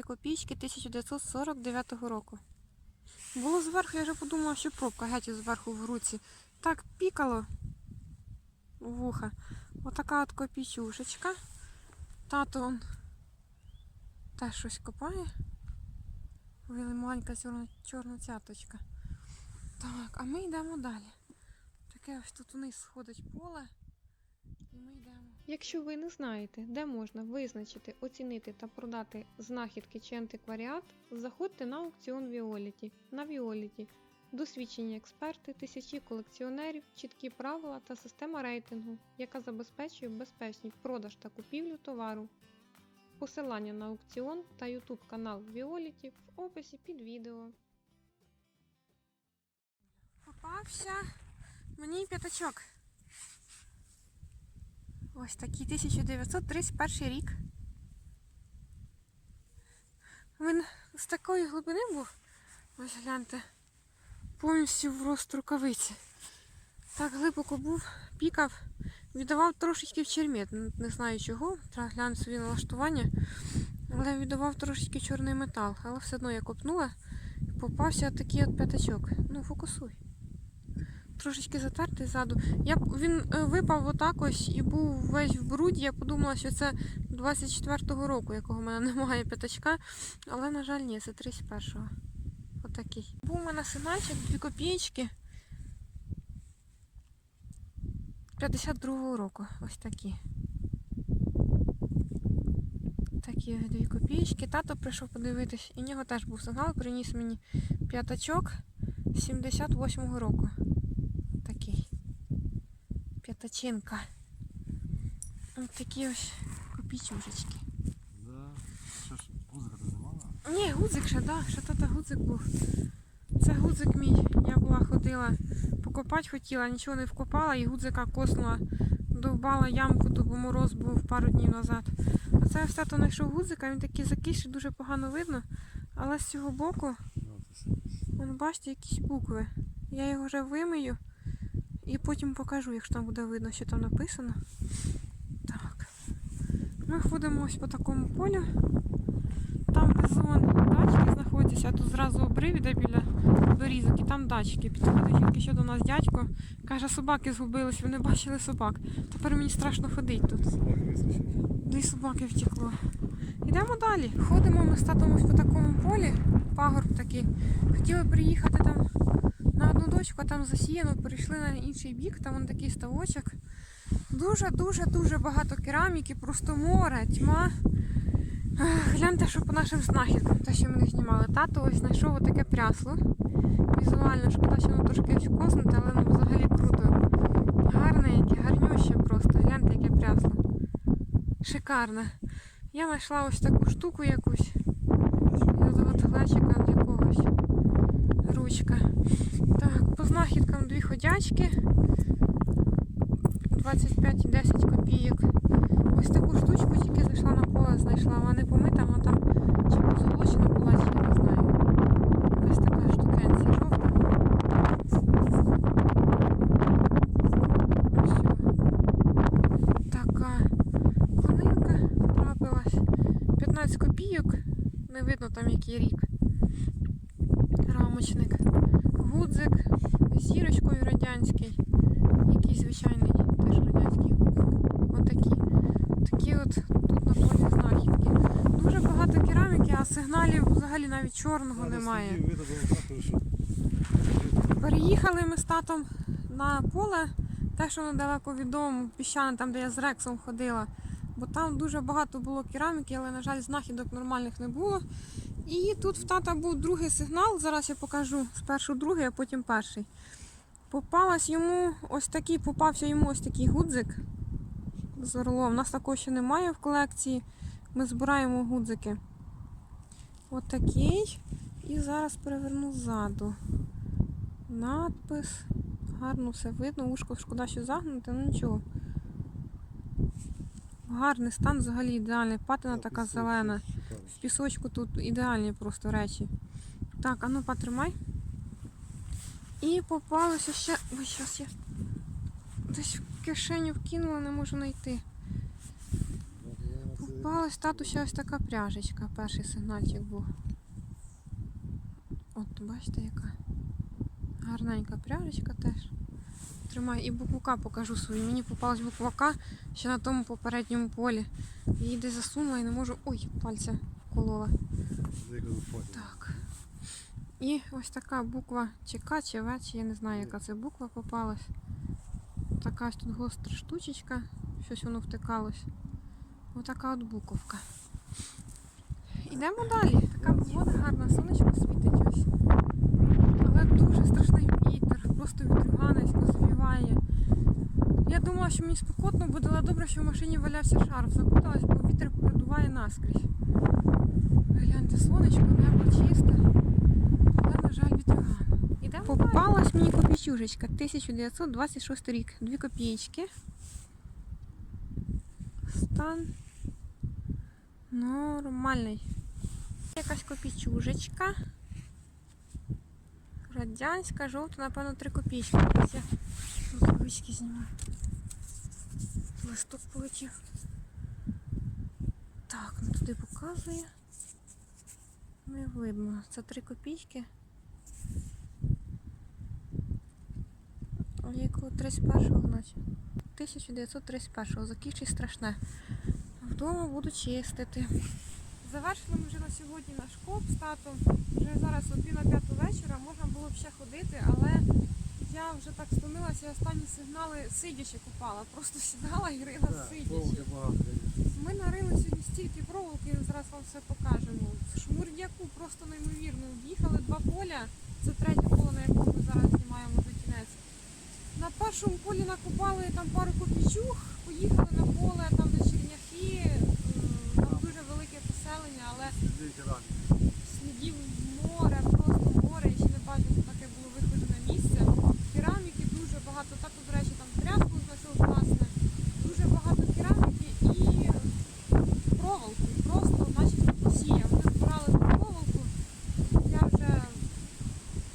3 копійки 1949 року. Було зверху, я вже подумала, що пробка геть зверху в руці. Так пікало вуха. Отака от копійчушечка. Тато он теж щось копає. Маленька чорна цяточка. Так, а ми йдемо далі. Таке ось тут униз сходить поле. Якщо ви не знаєте, де можна визначити, оцінити та продати знахідки чи антикваріат, заходьте на аукціон Віоліті. На Віоліті досвідчені експерти, тисячі колекціонерів, чіткі правила та система рейтингу, яка забезпечує безпечний продаж та купівлю товару. Посилання на аукціон та YouTube канал Віоліті в описі під відео. Попався мені п'ятачок. Ось такий 1931 рік. Він з такої глибини був. Ось гляньте. Повністю в рост рукавиці. Так глибоко був, пікав, віддавав трошечки в чермет. Не знаю чого. Треба глянути собі налаштування. Але віддавав трошечки чорний метал. Але все одно я копнула і попався такий от п'ятачок. Ну, фокусуй трошечки затертий ззаду. Я, він е, випав отак ось і був весь в бруді. Я подумала, що це 24-го року, якого в мене немає п'ятачка. Але, на жаль, ні, це 31-го. Отакий. Був у мене синальчик, 2 копійки. 52-го року. Ось такі. Такі дві копійки. Тато прийшов подивитись, і в нього теж був сигнал, приніс мені п'ятачок 78-го року. П'ятачинка. Ось такі ось копійчужечки. Да. Що ж, музика ти? Ні, гудзик ще, да, ще тата гудзик був. Це гудзик мій. Я була ходила, покопати хотіла, нічого не вкопала і гудзика коснула, довбала ямку, то бо мороз був пару днів назад. А це все то знайшов гудзика, він такий закисший, дуже погано видно. Але з цього боку Ну. Вон, бачите, якісь букви. Я його вже вимию і потім покажу, якщо там буде видно, що там написано. Так. Ми ходимо ось по такому полю. Там вон дачки знаходяться, а тут зразу обрив іде біля дорізок, і там дачки. Підходить тільки що до нас дядько. Каже, собаки згубились, вони бачили собак. Тепер мені страшно ходити тут. Дві собаки втекло. Йдемо далі. Ходимо ми з татом ось по такому полі, пагорб такий. Хотіли приїхати там на одну дочку, там засіяно, перейшли на інший бік, там вон такий ставочок. Дуже-дуже-дуже багато кераміки, просто море, тьма. Гляньте, що по нашим знахідкам, те, що ми не знімали. Тато ось знайшов отаке прясло. Візуально, шкода, що воно трошки вкоснуте, але ну взагалі круто. Гарне яке, гарнюще просто. Гляньте, яке прясло. Шикарне. Я знайшла ось таку штуку якусь. З от глечика якогось. Ручка. Так, по знахідкам дві ходячки. 25 і 10 копійок. Ось таку штучку тільки зайшла на поле, знайшла. Вона не помита, вона там чи позолочена була, чи не знаю. Якась така штукенція жовта. Ось. Така конинка трапилась. 15 копійок. Не видно там який рік. Рамочник. Гудзик з зірочкою радянський. Який звичайний теж радянський гудзик. Отакі. Такі от тут на полі знахідки. Дуже багато кераміки, сигналів взагалі навіть чорного немає. Переїхали ми з татом на поле, те, що недалеко від дому, піщане, там, де я з Рексом ходила. Бо там дуже багато було кераміки, але, на жаль, знахідок нормальних не було. І тут в тата був другий сигнал. Зараз я покажу спершу другий, а потім перший. Попалась йому ось такий, попався йому ось такий гудзик з орлом. У нас такого ще немає в колекції. Ми збираємо гудзики. Ось такий. І зараз переверну ззаду. Надпис. Гарно все видно. Ушко шкода, що загнуте, ну нічого. Гарний стан, взагалі ідеальний. Патина Так, така зелена. В пісочку тут ідеальні просто речі. Так, а ну потримай. І попалося ще. Ой, щас я десь в кишеню вкинула, не можу знайти. Попалась тату ще ось така пряжечка. Перший сигнальчик був. От, бачите, яка. Гарненька пряжечка теж. Тримаю і букву К покажу свою. Мені попалась буква К ще на тому попередньому полі. Її десь засунула і не можу. Ой, пальця вколола. Так. І ось така буква чи К, чи В, чи я не знаю, яка це буква попалась. Така ось тут гостра штучечка, щось воно втикалось. Отака от буковка. Ідемо далі. Така погода гарна, сонечко світить ось. Але дуже страшний вітер, просто вітрюганець завіває. Я думала, що мені спекотно буде, але добре, що в машині валявся шарф. Закуталась, бо вітер продуває наскрізь. Гляньте, сонечко, небо чисте. Але, на жаль, вітрюган. Попалась мені копійчужечка. 1926 рік. Дві копійки. Стан нормальний. Якась копійчужечка. Радянська, жовта, напевно, 3 копійки. Я рукавички знімаю. Листок полетів. Так, ну туди показує. Не видно. Це 3 копійки. Якого 31-го, значить. 1931-го. Закінчить страшне. Вдома буду чистити. Завершили ми вже на сьогодні наш коп з татом. Вже зараз о пів на п'яту вечора. Можна було б ще ходити, але я вже так стомилася, я останні сигнали сидячи купала. Просто сідала і рила Так, сидячи. проволоки багато, звісно. Ми нарили сьогодні стільки проволоки, зараз вам все покажемо. Шмурдяку просто неймовірно. В'їхали два поля. Це третє поле, на якому ми зараз знімаємо вже кінець. На першому полі накопали там пару копійчух, поїхали на поле, там де черняхи, е, там дуже велике поселення, але Сидить ранні. слідів море, просто море, і ще не бачу, що таке було виходене місце. Кераміки дуже багато. Так, до речі, там тряску знайшов класне. Дуже багато кераміки і проволоки. Просто начебто посіяв. Ми збирали ту проволоку. Я вже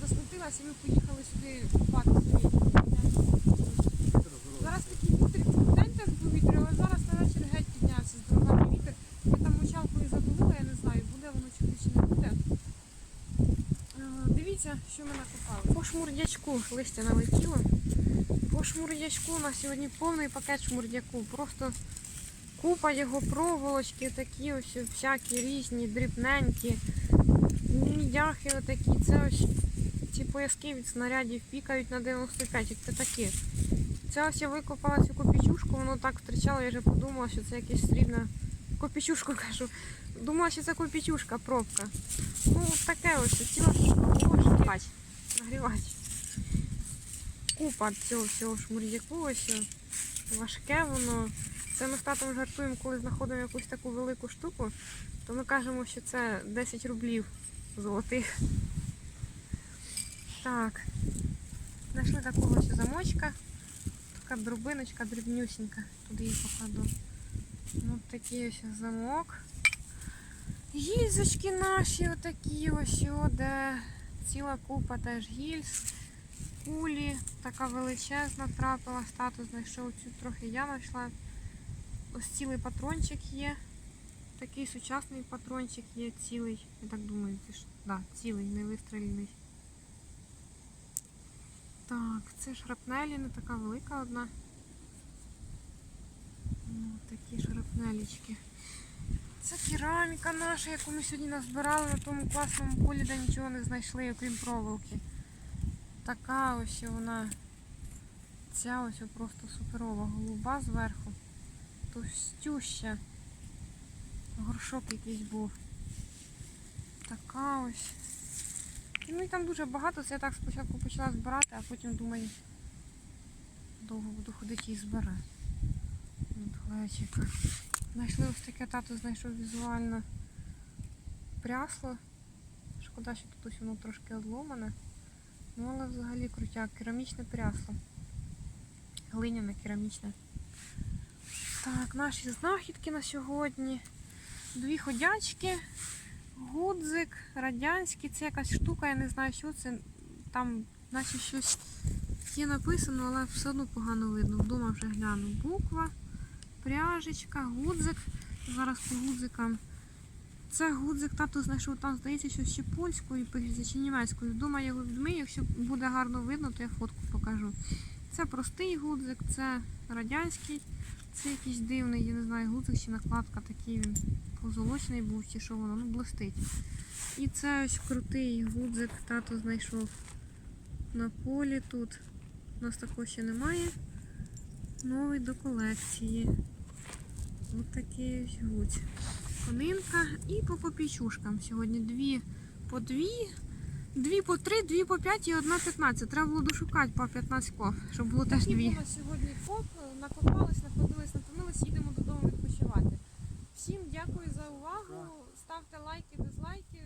засмутилася, і ми поїхали сюди купати собі. Вітер здоровий. Зараз такий вітер, день теж був вітер, але зараз на вечір геть піднявся з дорогами вітер. Я там мочалкою задулила, я не знаю, буде воно чи чи не буде. Е, Дивіться, що ми накопали. По шмурдячку листя налетіло. По шмурдячку у нас сьогодні повний пакет шмурдяку. Просто купа його проволочки, такі ось всякі різні, дрібненькі, мідяхи отакі. Це ось ці пояски від снарядів пікають на 95, як це такі. Це ось я викопала цю копійчушку, воно так втрачало, я вже подумала, що це якась срібна копійчушку кажу. Думала, що це копійчушка, пробка. Ну, таке ось, ціла. Купа цього всього шмурдяку, ось важке воно. Це ми з татом жартуємо, коли знаходимо якусь таку велику штуку, то ми кажемо, що це 10 рублів золотих. Так. Знайшли такого ось замочка. Така дробиночка дрібнюсінька. Туди її покладу. Ось такий ось замок. Гільзочки наші отакі ось, де ціла купа теж гільз. Кулі, така величезна трапилась, тато знайшов цю трохи я знайшла. Ось цілий патрончик є. Такий сучасний патрончик є цілий. Я так думаю, це ж да, цілий, не вистріляний. Так, це шрапнелі, не така велика одна. Ну, такі шрапнелічки. Це кераміка наша, яку ми сьогодні назбирали на тому класному полі, де нічого не знайшли, окрім проволоки. Така ось вона. Ця ось просто суперова голуба зверху. Товстюща. Горшок якийсь був. Така ось. Ну і там дуже багато. Це я так спочатку почала збирати, а потім думаю, довго буду ходити і збирати. Знайшли ось таке тато знайшов візуально прясло. Шкода, що тут ось воно трошки одломане. Ну, але взагалі крутяк, керамічне прясло. Глиняне керамічне. Так, наші знахідки на сьогодні. Дві ходячки, гудзик, радянський, це якась штука, я не знаю, що це. Там наче щось є написано, але все одно погано видно. Вдома вже гляну. Буква, пряжечка, гудзик. Зараз по гудзикам. Це гудзик тато знайшов там, здається, що ще польською пишеться чи німецькою. Вдома його відмию, якщо буде гарно видно, то я фотку покажу. Це простий гудзик, це радянський, це якийсь дивний, я не знаю, гудзик чи накладка такий він позолочений був, чи що воно, ну блистить. І це ось крутий гудзик тато знайшов на полі тут. У нас такого ще немає. Новий до колекції. Ось такий ось гудзик конинка і по попічушкам. Сьогодні дві по дві, дві по три, дві по п'ять і одна п'ятнадцять. Треба було дошукати по 15 ков, щоб було теж дві. був сьогодні коп, накопались, находились, натомились, їдемо додому відпочивати. Всім дякую за увагу. Ставте лайки, дизлайки.